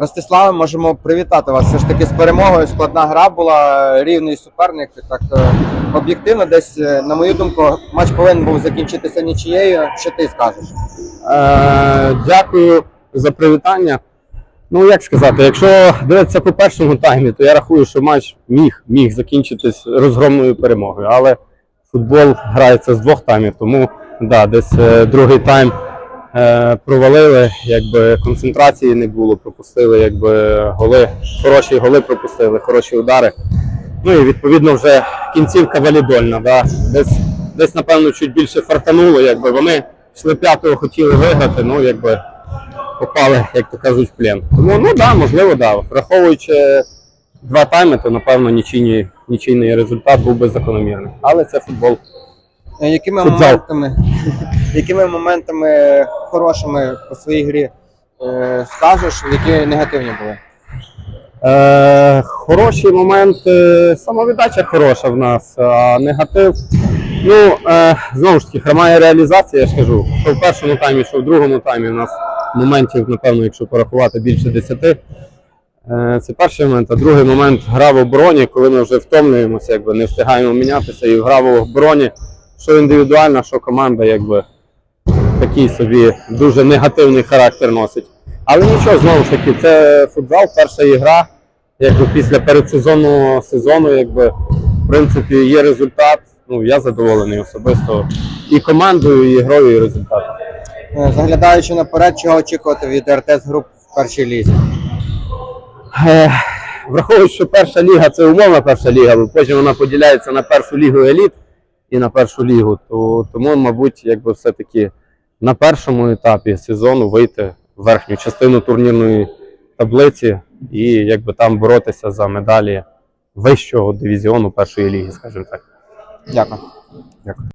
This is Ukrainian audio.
Ростиславе, можемо привітати вас все ж таки з перемогою. Складна гра була, рівний суперник. Так е, об'єктивно, десь, е, на мою думку, матч повинен був закінчитися нічією. Що ти скажеш? Е, дякую за привітання. Ну, як сказати, якщо дивитися по першому таймі, то я рахую, що матч міг, міг закінчитись розгромною перемогою. Але футбол грається з двох таймів, тому да, десь е, другий тайм провалили, якби концентрації не було, пропустили якби, голи, хороші голи пропустили, хороші удари. Ну і відповідно вже кінцівка валідольна. Да? Десь, десь, напевно, чуть більше фартануло, якби вони йшли п'ятого, хотіли виграти, ну якби попали, як то кажуть, в плен. Тому ну да, можливо, да. Враховуючи два тайми, то напевно нічийний, нічийний результат був би закономірним. Але це футбол. Е, Якими Футзал. моментами, якими моментами хорошими по своїй грі е, скажеш, які негативні були? Е, хороші моменти, самовіддача хороша в нас, а негатив. Ну, е, знову ж таки, хромає реалізація, я ж кажу, що в першому таймі, що в другому таймі у нас моментів, напевно, якщо порахувати більше 10. Е, це перший момент. А другий момент гра в обороні, коли ми вже втомлюємося, якби не встигаємо мінятися і гра в обороні, що індивідуальна, що команда, якби такий собі дуже негативний характер носить. Але нічого, знову ж таки, це футзал, перша ігра. Якби після передсезонного сезону, якби, в принципі, є результат. Ну, я задоволений особисто і командою, і грою, і результатом. Е, Заглядаючи наперед, чого очікувати від РТС груп в першій лізі? Е, Враховуючи, що перша ліга це умовна перша ліга, бо потім вона поділяється на першу лігу еліт і на першу лігу, то тому, мабуть, якби все-таки на першому етапі сезону вийти в верхню частину турнірної таблиці і якби там боротися за медалі вищого дивізіону першої ліги, скажімо так. Дякую. Дякую.